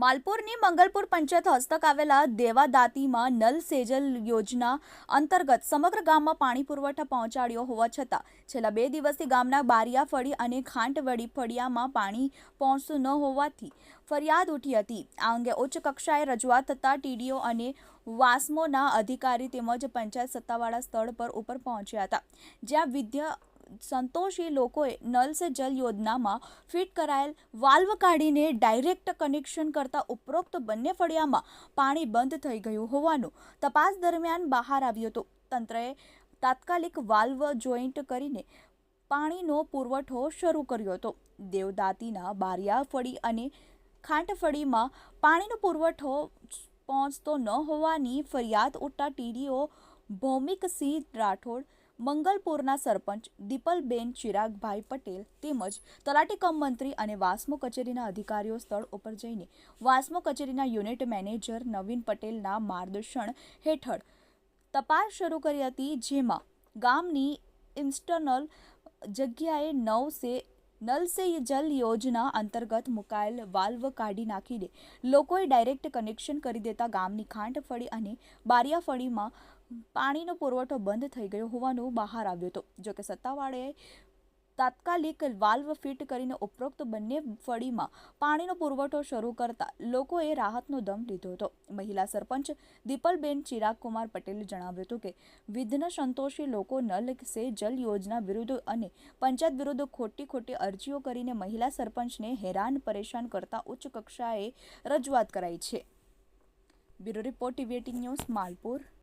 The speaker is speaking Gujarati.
માલપુરની મંગલપુર પંચાયત હસ્તક આવેલા દેવાદાતીમાં નલ સેજલ યોજના અંતર્ગત સમગ્ર ગામમાં પાણી પુરવઠા પહોંચાડ્યો હોવા છતાં છેલ્લા બે દિવસથી ગામના બારિયા ફળી અને ખાંટવડી ફળિયામાં પાણી પહોંચતું ન હોવાથી ફરિયાદ ઉઠી હતી. આ અંગે ઉચ્ચ કક્ષાએ રજૂઆત થતાં ટીડીઓ અને વાસ્મોના અધિકારી તેમજ પંચાયત સત્તાવાળા સ્થળ પર ઉપર પહોંચ્યા હતા. જ્યાં વિદ્યા સંતોષી લોકોએ નલ સે જલ યોજનામાં ફિટ કરાયેલ વાલ્વ કાઢીને ડાયરેક્ટ કનેક્શન કરતા ઉપરોક્ત બંને ફળિયામાં પાણી બંધ થઈ ગયું હોવાનું તપાસ દરમિયાન બહાર આવ્યું હતું. તંત્રએ તાત્કાલિક વાલ્વ જોઈન્ટ કરીને પાણીનો પુરવઠો શરૂ કર્યો હતો. દેવદાતીના બારિયાફળી અને ખાંટફળીમાં પાણીનો પુરવઠો પહોંચતો ન હોવાની ફરિયાદ ઉઠતા ટીડીઓ ભૌમિકસિંહ રાઠોડ મંગલપુરના સરપંચ દીપલબેન ચિરાગભાઈ પટેલ તેમજ તલાટી કમ મંત્રી અને વાસ્મો કચેરીના અધિકારીઓ સ્થળ ઉપર જઈને વાસ્મો કચેરીના યુનિટ મેનેજર નવીન પટેલના માર્ગદર્શન હેઠળ તપાસ શરૂ કરી હતી, જેમાં ગામની ઇન્સ્ટર્નલ જગ્યાએ નવ સે નલ સે જલ યોજના અંતર્ગત મુકાયેલ વાલ્વ કાઢી નાખીને લોકોએ ડાયરેક્ટ કનેક્શન કરી દેતા ગામની ખાંટફળી અને બારિયાફળીમાં પાણીનો પુરવઠો બંધ થઈ ગયો હોવાનું બહાર આવ્યું હતું. જોકે સત્તાવાળાએ તાત્કાલિક વાલ્વ ફિટ કરીને ઉપરોક્ત બંને ફળીમાં પાણીનો પુરવઠો શરૂ કરતા લોકોએ રાહતનો દમ લીધો હતો. મહિલા સરપંચ દીપલબેન ચિરાગકુમાર પટેલે જણાવ્યું હતું કે, વિઘ્ન સંતોષી લોકો નલ સે જલ યોજના વિરુદ્ધ અને પંચાયત વિરુદ્ધ ખોટી ખોટી અરજીઓ કરીને મહિલા સરપંચને હેરાન પરેશાન કરતા ઉચ્ચ કક્ષાએ રજૂઆત કરાઈ છે. Bureau report TV news Malpur.